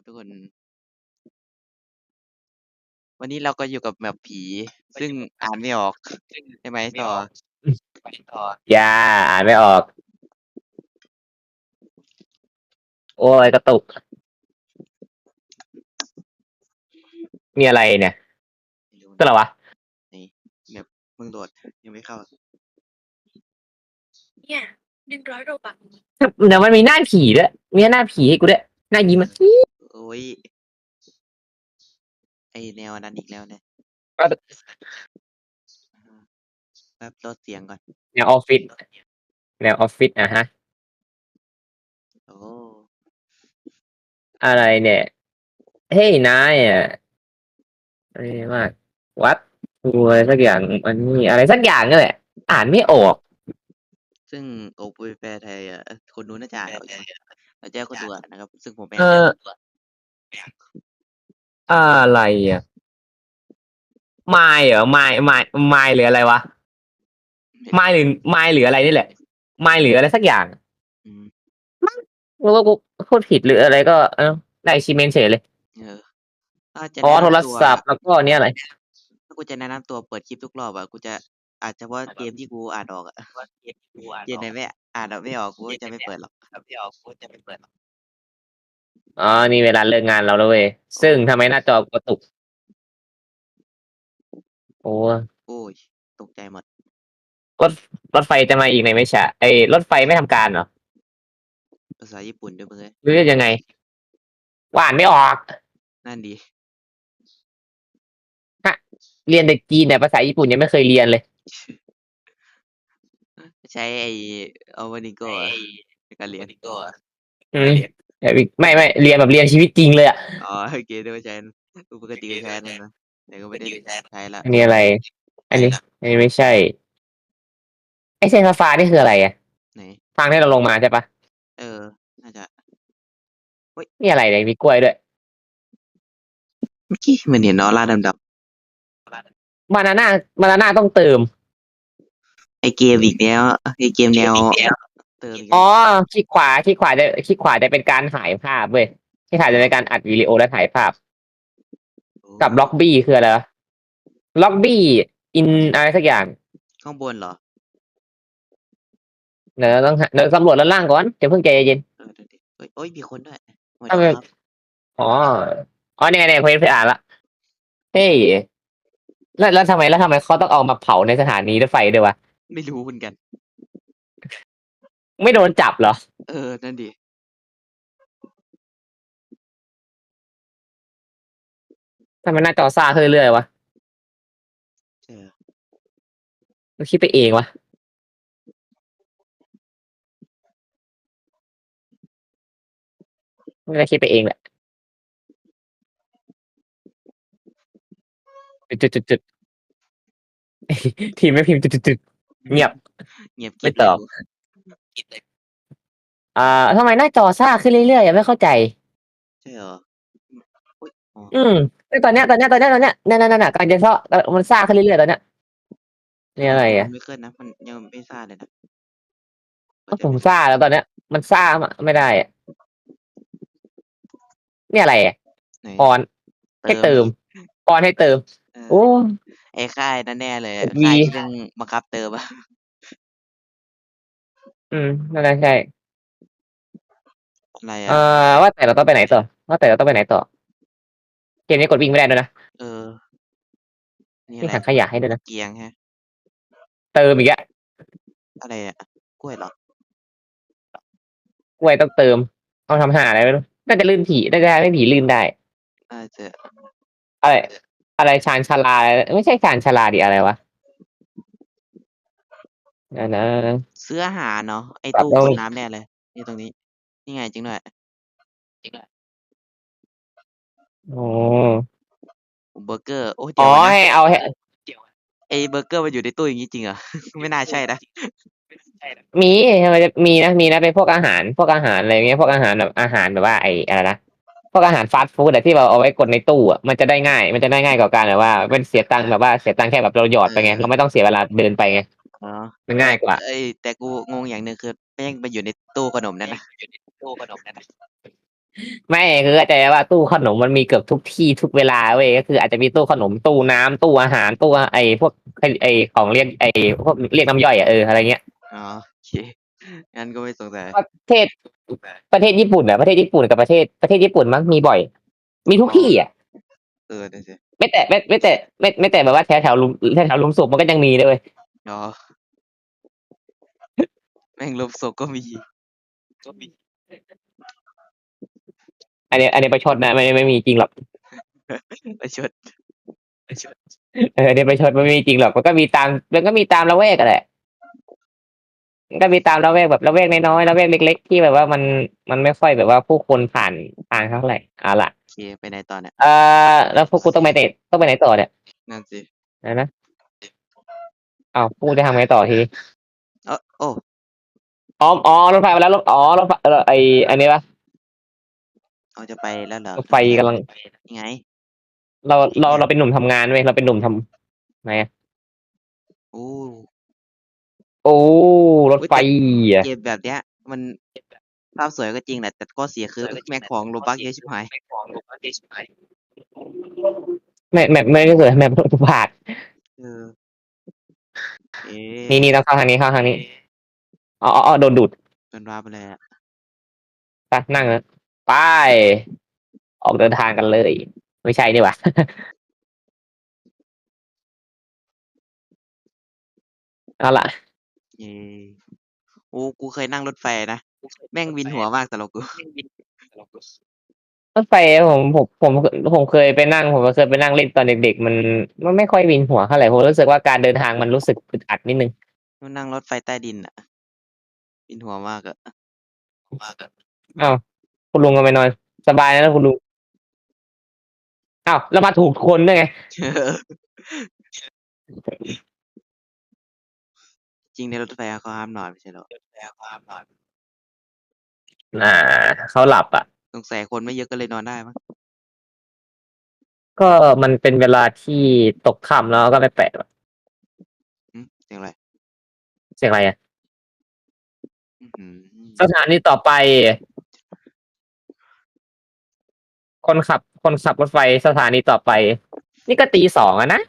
ครับทุกคน วันนี้เราก็อยู่กับแมปผี ซึ่งอ่านไม่ออกใช่ไหมต่อ อย่าอ่านไม่ออก โอ้ยกระตุก มีอะไรเนี่ยไม่รู้ก็เหรอวะ มึงโดดยังไม่เข้า เนี่ยหนึ่งร้อยโรบักเดี๋ยวมันมีหน้าผีด้วย มีหน้าผีให้กูด้วย หน้ายิ้มอะโอ้ย ไอแนวนั้นอีกแล้วเนี่ยแป๊บลดเสียงก่อน แนวออฟฟิศแนวออฟฟิศอะฮะ โอ้ อะไรเนี่ย เฮ้ยนายอะอะไรมาก วัดอะไรสักอย่างมันมีอะไรสักอย่างนี่แหละ อ่านไม่ออก ซึ่งโอปุยแปลไทยอะ คนนู้นน่าจะอ่านออกอยู่เราแจ้คนดูอ่านนะครับ ซึ่งผมไม่เออ่าน ออะไรอะไม้เหรอไม้ไม้ไม้หรืออะไรวะไม้หรือไม้หรืออะไรนี่แหละไม้หรืออะไรสักอย่างอืมรู้ว่ากูพูดผิดหรืออะไรก็เออได้ชิเมนเฉยเลยเออถ้าจะอ๋อแนะนำโทรตัวศัพท์แล้วก็เนี่ยอะไรถ้ากูจะแนะนำตัวเปิดคลิปทุกรอบอะกูจะอาจจะว่าเกมที่กูอ่านออกอะเกมไหนไม่อ่านออกไม่ออกกูก็จะไม่เปิดหรอก อ๋อ นี่เวลาเลิกงานเราแล้วเว้ย ซึ่งทำไมหน้าจอกระตุก โอ้โอ้ย ตกใจหมด รถรถไฟจะมาอีกในไม่ช้าไอ้รถไฟไม่ทำการเหรอ ภาษาญี่ปุ่นด้วยมึงเอ้ยหรือยังไงว่าอ่านไม่ออก นั่นดี เรียนแต่จีนแต่ภาษาญี่ปุ่นยังไม่เคยเรียนเลย ใช้ไอเอาวานิโกะในการเรียนอืม แบบอีกไม่ไม่เรียนแบบเรียนชีวิตจริงเลยอะอ๋อโอเคด้วยใช้ปกติก็ใช้นั่นนะแต่ก็ไม่ได้ใช้ละอันนี้อะไร อันนี้ อันนี้ไม่ใช่ไอเซนฟ้าๆนี่คืออะไรอะไหนทางที่เราลงมาใช่ปะเออ น่าจะนี่อะไรเนี่ยมีกล้วยด้วยเมื่อกี้มันเห็นนอร่าดำบานาน่าบานาน่าต้องเติมๆไอเกมอีกแล้วไอเกมแนว เติมอีกแล้วอ๋อคลิกขวาคลิกขวาจะคลิกขวาจะเป็นการถ่ายภาพเว้ยที่ถ่ายจะเป็นการอัดวิดีโอและถ่ายภาพ กับล็อกบี้คืออะไรวะล็อกบี้อินอะไรสักอย่าง ข้างบนเหรอเดี๋ยวต้องหาเดี๋ยวสำรวจด้านล่างก่อนเดี๋ยวเพิ่งใจเย็นเออดูดิเฮ้ยโอ้ยมีคนด้วยสวัสทำดีไมครับอ๋ออ๋อเนี่ยเนี่ยเพจไปอ่านละเฮ้ยแล้วแล้วทำไมแล้วทำไมเขาต้องเอามาเผาในสถานีรถไฟด้วยวะไม่รู้เหมือนกัน ไม่โดนจับเหรอ เออ นั่นดีทำไมหน้าจอซ่าขึ้นเรื่อยๆวะเออ มันคิดไปเองวะ ไม่ได้คิดไปเองแหละ จุดจุดจุดทีมไม่พิมพ์จุดจุดจุดเงียบ เงียบไม่กิ๊บตอบ เลยอ่าทำไมหน้าจอซ่าขึ้นเรื่อยๆยังไม่เข้าใจ ใช่เหรออุ๊ยอ๋ออืมแต่ตอนเนี้ยตอนเนี้ยตอนเนี้ยตอนเนี้ยนั่นนั่นนั่นกำลังจะซ่ามันซ่าขึ้นเรื่อยๆตอนเนี้ยนี่อะไรอะมันไม่ขึ้นนะมันยังไม่ซ่าเลยนะก็ผมซ่าแล้วตอนเนี้ย มันซ่าไม่ได้อะนี่อะไรอะไหนออนให้เติมออนให้เติม เออโอ้ ไอ้ค่ายนั่นแน่เลยอะวีค่ายที่ต้องบังคับเติมอะ อืมนั่นแหละใช่ อะไรเอ่อะอว่าแต่เราต้องไปไหนต่อ ว่าแต่เราต้องไปไหนต่อ เกมนี้กดวิ่งไม่ได้ด้วยนะเออ นี่นี่อะไรถังขยะให้ด้วยนะ เกียงฮะ เติมอีกอะอะไรอะกล้วยเหรอกล้วยต้องเติม เอาทำหาอะไรไม่รู้น่าจะลื่นผีน่าจะไม่ผีลื่นได้ น่าจะอะไร อะไรชานชาลา ไม่ใช่ชานชาลาดิอะไรวะ นะนะเสื้ออาหารเนาะไอ้ปรับตู้แล้วกดน้ำแน่เลย นี่ตรงนี้ นี่ไงจริงด้วยโอ้เบอร์เกอร์ โอ้ยอ๋เดี๋อยวนะให้เอาให้ไอ้เบอร์เกอร์มันอยู่ในตู้อย่างนี้จริงเหรอ ไม่น่าใช่นะมีทำไมจะมีนะมีนะเป็นพวกอาหารพวกอาหารอะไรเงี้ยพวกอาหารแบบอาหารแบบว่าไอ้อะไรนะพวกอาหารฟาสต์ฟู้ดอะที่เราเอาไว้กดในตู้อะมันจะได้ง่าย มันจะได้ง่ายกว่าการแบบว่าเป็นเสียตังค์แบบว่าเสียตังค์แค่แบบเราหยอดไปไงเราไม่ต้องเสียเวลาเดินไปไง อ๋อ มันง่ายกว่า เอ้ยแต่กูงงอย่างหนึ่งคือแม่งไปอยู่ในตู้ขนมนั่นนะไม่คือเข้าใจว่าตู้ขนมมันมีเกือบทุกที่ทุกเวลาเว้ยก็คืออาจจะมีตู้ขนมตู้น้ำตู้อาหารตู้ไอ้พวกไอ้ของเรียกไอ้พวกเรียกน้ำย่อยอะเอออะไรเงี้ยอ๋อโอเคงั้นก็ไม่สงสัยประเทศประเทศญี่ปุ่นอะประเทศญี่ปุ่นกับประเทศประเทศญี่ปุ่นมั้งมีบ่อย มีทุกที่อะเออนั่นสิไม่แต่ไม่ไม่แต่ไม่ไม่แต่แบบว่าแถวแถวลุมแถวแถวลุมสุกมันก็ยังมีเลยเว้ยอ๋อ แม่งลบศพก็มี ก็มี อันนี้ อันนี้ประชดนะไม่ไม่มีจริงหรอกประชดประชดเอออันนี้ประชดมันไม่มีจริงหรอกมันก็มีตามมันก็มีตามละแวกกันแหละมันก็มีตามละแวกแบบละแวกน้อยๆละแวกเล็ก ๆ ที่แบบว่ามันมันไม่ค่อยแบบว่าผู้คนผ่านผ่านเท่าไหร่เอาล่ะโอเคไปไหนต่อเนี่ยเอ่อแล้วพวกกูต้องไปไหนต้องไปไหนต่อเนี่ยนั่นสินะนะอ้าวพวกกูจะทำไงต่อทีนี้เออโอ้ อ๋ออ๋อรถไฟมาแล้วรถอ๋อรถไฟเออไออันนี้ปะเอาจะไปแล้วเหรอรถไฟกำลัง ยังไง เราเราเราเป็นหนุ่มทำงานเว้ยเราเป็นหนุ่มทำไหนอะโอ้โอ้รถไฟอะเกมแบบเนี้ย มันภาพสวยก็จริงแหละแต่ก็เสียคือแม็กของโลบักเยอะชิบหายไม่ไม่ไม่ได้สวยแบบทุกภาคเออเอ๊นี่นี่ต้องเข้าทางนี้เข้าทางนี้ อ๋ออ๋ออ๋อโดนดูดมันว่าไปเลยอะไปนั่งนะไป ออกเดินทางกันเลย ไม่ใช่นี่หว่า เอาล่ะ เย้โอ้กูเคยนั่งรถไฟนะแม่งวินหัวมากสำหรับกูรถไฟผมผมผมผมเคยไปนั่ง ผมเคยไปนั่งเล่นตอนเด็กๆ มันมันไม่ค่อยวินหัวเท่าไหร่ผมรู้สึกว่าการเดินทางมันรู้สึกอึดอัดนิดนึงมันนั่งรถไฟใต้ดินอะ วินหัวมากอะมากอะอ้าวคุณลุงก็ไปนอน สบายนะคุณลุงอ้าวแล้วมาถูกคนด้วยไง จริงในรถไฟเขาห้ามนอนไม่ใช่เหรอเขาห้ามนอนอ่าเขาหลับอะ สงสัยคนไม่เยอะก็เลยนอนได้มั้งก็มันเป็นเวลาที่ตกค่ำแล้วก็ไม่แปลกหรอกอืมเสียงอะไร เสียงอะไรอะอื้อหือ สถานีต่อไป คนขับ คนขับรถไฟสถานีต่อไป นี่ก็ตีสองอะนะ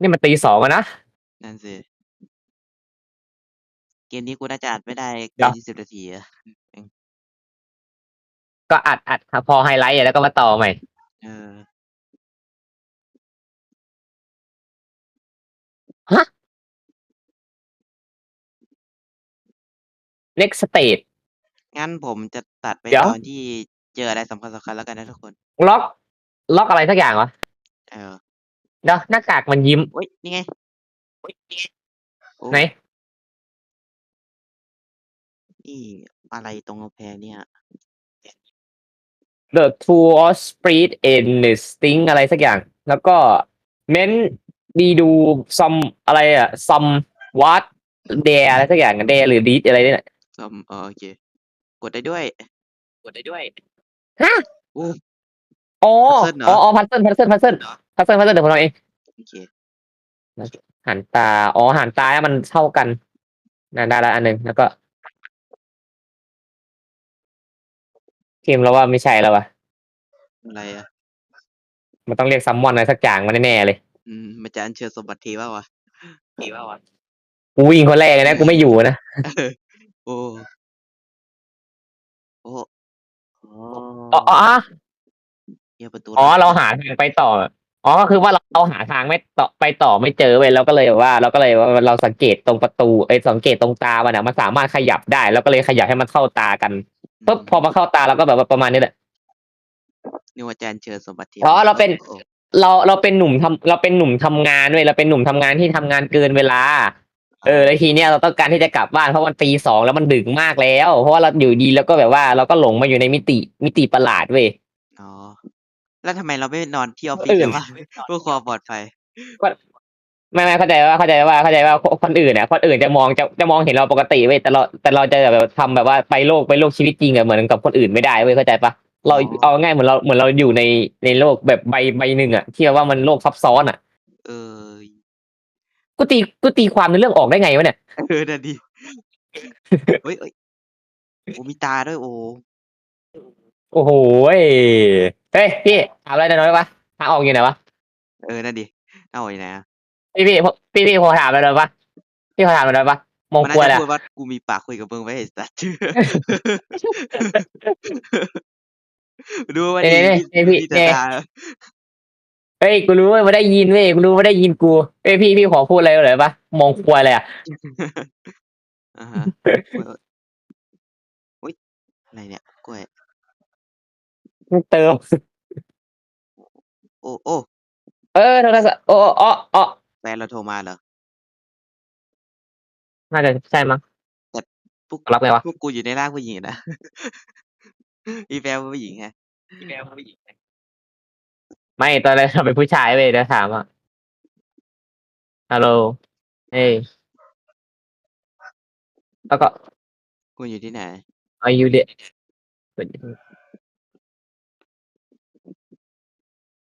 นี่มันตีสองอะนะ นั่นสิ เกมนี้กูน่าจะอัดไม่ได้เดี๋เกิยวนยี่สิบนาทีอะก็อัดอัดพอไฮไลท์อะแล้วก็มาต่อใหม่ เออ next stage งั้นผมจะตัดไปเดี๋ยว ตอนที่เจออะไรสำคัญสำคัญแล้วกันนะทุกคน ล็อกล็อกอะไรสักอย่างวะเออเดี๋ยวหน้ากากมันยิ้มโอ้ยนี่ไงโอ้ยนี่ไงโอ้ไหนนี่อะไรตรงกำแพงเนี่ย the two of spirit in the sting อะไรสักอย่าง แล้วก็ men d do some อะไรอะ some what dare อะไรสักอย่าง dare หรือ deed อะไรเนี่ย ซอมอ๋อโอเค กดได้ด้วย กดได้ด้วยฮะโอ้อ๋อ Puzzle เหรออ๋ออ๋อพัซเซิลพัซเซิลพัซเซิลพัซเซิลพัซเซิลเดี๋ยวผมเอาเองโอเคหันตา อ๋อหันตาให้มันเท่ากันนั่นได้แล้วอันหนึ่งแล้วก็ทีมเราว่าไม่ใช่แล้ววะอะไรอะ มันต้องเรียกซัมมอนอะไรสักอย่างมาแน่ๆเลย อืมมันจะอัญเชิญสมบัติเทวะวะเทวะวะกูวิ่งคนแรกเลยนะกูไม่อยู่นะโอ้ โอ้ อ๋อ อ๋ออ๋อเหี้ยประตูอ๋อลับเราหาทางไปต่อ อ๋อ ก็คือว่าเราเราหาทางไม่ต่อไปต่อไม่เจอเว้ยเราก็เลยแบบว่า เราก็เลยว่าเราสังเกตตรงประตูไอ้ยสังเกตตรงตามันอะมันสามารถขยับได้แล้วก็เลยขยับให้มันเข้าตากันปุ๊บพอมาเข้าตาเราก็แบบว่าประมาณนี้แหละ นี่ว่าจะอัญเชิญสมบัติเทวะอ๋อเราเป็น โอ้เราเราเป็นหนุ่มทำเราเป็นหนุ่มทำงานเว้ยเราเป็นหนุ่มทำงานที่ทำงานเกินเวลา เออแล้วทีเนี้ยเราต้องการที่จะกลับบ้านเพราะมันตีสองแล้วมันดึกมากแล้ว เพราะว่าเราอยู่ดีแล้วก็แบบว่าเราก็หลงมาอยู่ในมิติมิติประหลาดเว้ยอ๋อแล้วทำไมเราไม่นอนที่ออฟฟิศอื่นเลยวะเพื่อความปลอดภัยไม่ไม่เข้าใจว่าเข้าใจว่าเข้าใจว่าคนอื่นเนี่ยคนอื่นจะมองจะจะมองเห็นเราปกติเว้ยแต่เราแต่เราจะแบบทำแบบว่าไปโลกไปโลกชีวิตจริงอะเหมือนกับคนอื่นไม่ได้เว้ยเข้าใจปะเราอ๋อเอาง่ายเหมือนเราเหมือนเราอยู่ในในโลกแบบใบใบหนึ่งอะที่ว่ามันโลกซับซ้อนอะเออ กูตีกูตีความในเรื่องออกได้ไงวะเนี่ย เออนั่นดิเฮ้ยเอ้ยโอ้มีตาด้วยโอ้โอ้โหยเฮ้ยพี่ถามอะไรหน่อยได้ปะทางออกอยู่ไหนวะเออนั่นดิเอาไว้ไหนอะพี่พี่พี่พี่พอถามอะไรหน่อยปะพี่พอถามอะไรหน่อยปะมองมันกลัวน่าเลยจะอะพูดว่ากูมีปากคุยกับมึงไว้ไอ้สัตว์ดูว่าเอ้ดียมีเอ้ยพี่มีแต่ เอ้ยตาเฮ้ยกูรู้ว่ามันได้ยินเว้ยกูรู้ว่าได้ยินกูเอ้ยพี่พี่ขอพูดอะไรหน่อยปะมองกลัวเลยอะอ่าฮะอุ้ยอะไรเนี่ยกล้วยเติมโอ้โอ้เออโทรศัพท์โอ้อ๋ออ๋อแฟนเราโทรมาเหรอน่าจะใช่มั้งพวกรับไงวะพวกกูอยู่ในร่างผู้หญิงอะนะ อีแฟนเป็นผู้หญิงไงอีแฟนเป็นผู้หญิงไง ไม่ตอนแรกเราเป็นผู้ชายเว้ยแล้วถามอะฮัลโหลเฮ้ยแล้วก็กูอยู่ที่ไหน Are you there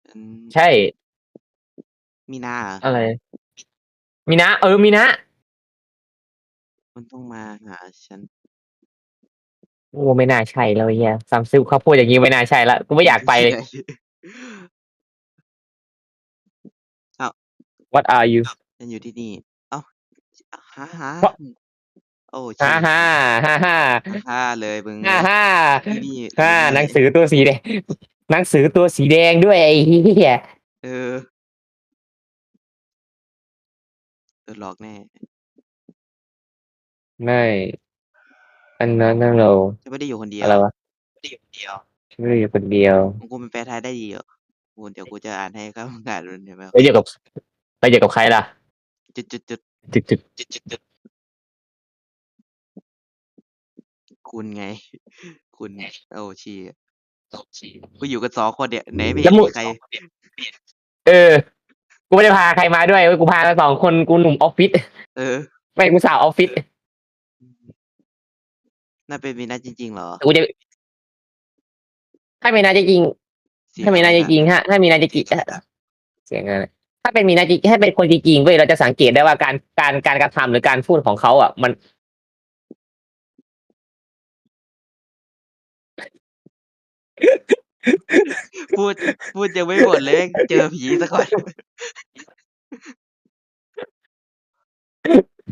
อืมใช่ มีนาเหรออะไร มีนะ เออ มีนะมันต้องมาหาฉัน โอ้ไม่น่าใช่เลยเฮียซัมซุงเขาพูดอย่างนี้ไม่น่าใช่ละกูไม่อยากไปเลย What are you ฉันอยู่ที่นี่ เอ้าฮ่าฮ่าเพราะโอ้ฮ่าฮ่าฮ่าฮ่าฮ่าเลยมึงฮ่าฮ่าที่นี่ฮ่าที่หนังสือตัวสีแดงหนังสือตัวสีแดงด้วยไอ้เหี้ยเออโดนหลอกแน่ไม่อันนั้นนั่นเราจะไม่ได้อยู่คนเดียวอะไรวะไม่ได้อยู่คนเดียวฉันไม่ได้อยู่คนเดียวของกูเป็นแปลไทยได้ดีเหรอกูเดี๋ยวกูจะอ่านให้ครับอ่านเห็นไหมไปอยู่กับ ไปอยู่กับใครล่ะ จุดจุดจุดจุดจุดจุดจุดจุดคุณไง คุณโอ้ชีกูอยู่กันสองคนเนี่ยไหนไม่เห็นมีใครเออ กูไม่ได้พาใครมาด้วยเว้ยกูพากันสองคนกูหนุ่มออฟฟิศเออไม่กูสาวออฟฟิศน่าเป็นมีนัดจริงๆเหรอแต่กูจะถ้ามีนาจริงเสียงถ้ามีนาจริงฮะ ถ้ามีนาจริงเสียงอะไร ถ้าเป็นมีนาจริงถ้าเป็นคนจริงๆเว้ยเราจะสังเกตได้ว่าการการการกระทำหรือการพูดของเขาอะ มัน พูดพูดยังไม่หมดเลย เจอผีซะก่อน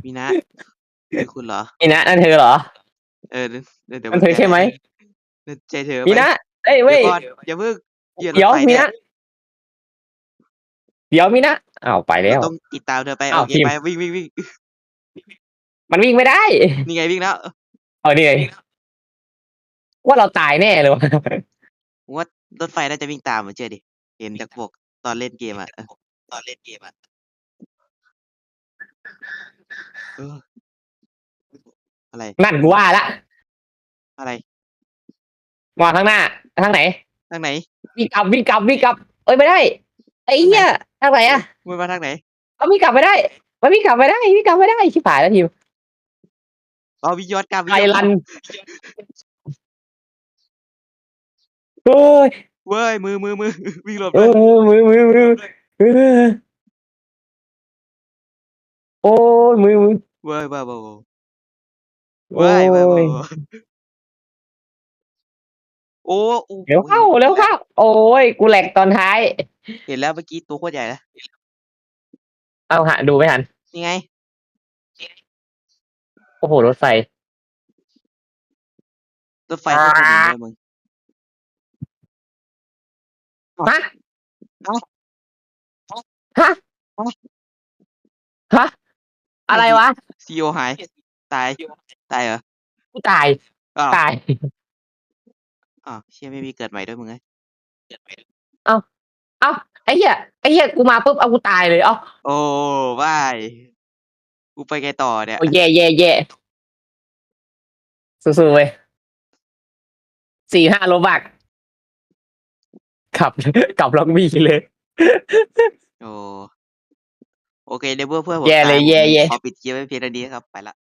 มีนะคือคุณเหรอมีนะนั่นเธอเหรอ เออเดี๋ยวเดี๋ยวมันเธอใช่ไหมใจเธอมีนะเอ้ยเดี๋เว้ยยวก่อนอย่าเพิ่งเหยียบรถเดี๋ยวไฟมีเนี่ยนะ เดี๋ยวมีนะอ้าวไปแล้ว ต้องติดตามเธอไปอ้าวโอเคพิมพ์ ไปวิ่งวิ่งวิ่งมันวิ่งไม่ได้ นี่ไงวิ่งแล้วเออนี่ไงว่าเราตายแน่เลยวะผมว่ารถไฟน่าจะวิ่งตามมาเชื่อดิเห็นจากพวกตอนเล่นเกมอะตอนเล่นเกมอะเอออะไรนั่นกูว่าละอะไรมาข้างหน้าทางไหน ทางไหนวิ่งกลับวิ่งกลับวิ่งกลับ เอ้ยไม่ได้ไอ้เหี้ย ทางไหนอะมึงมาทางไหนเอาวิ่งกลับไม่ได้มันวิ่งกลับไม่ได้วิ่งกลับไม่ได้ชิบหายแล้วทีมเอาวิญญาณกลับวิญไอญาณกรัลับนโอ้ยเว้ยมือมือมือวิ่งหลบเอด้วยอมือมือมือเออโอ้ยมือมือเว้ยเว้ยเว้ยเว้ยโอ้เว้ยยเว้ยเว้ยโอ้โอ้เร็วเข้าเร็วเข้า โอ้ยกูแหลกตอนท้าย เห็นแล้วเมื่อกี้ตัวโคตรใหญ่นะเอาหะดูไม่ทัน นี่ไง โอ้โห รถไฟ รถไฟโคตรหมุนเลยมึงฮะฮะฮะอะไรวะซีโอหาย ตาย ตายเหรอกูตายอ้าวตายอ้าวเชี่ยไม่มีเกิดใหม่ด้วยมึงไงเอ้า ไอ้เหี้ยไอ้เหี้ยกูมาปุ๊บเอากูตายเลยเอ้าโอ้บายกูไปไงต่อเนี่ย โอ้ยแย่แย่แย่สู้ๆเว้ยสี่ห้าโลบักขับ กลับล็อกบี้เลย โอ้โอเคเดี๋ยวเพื่อนเพื่อนผมแย่เลยตามแย่แย่ ขอปิดคลิปไว้เพียงเท่านี้ครับ ไปละ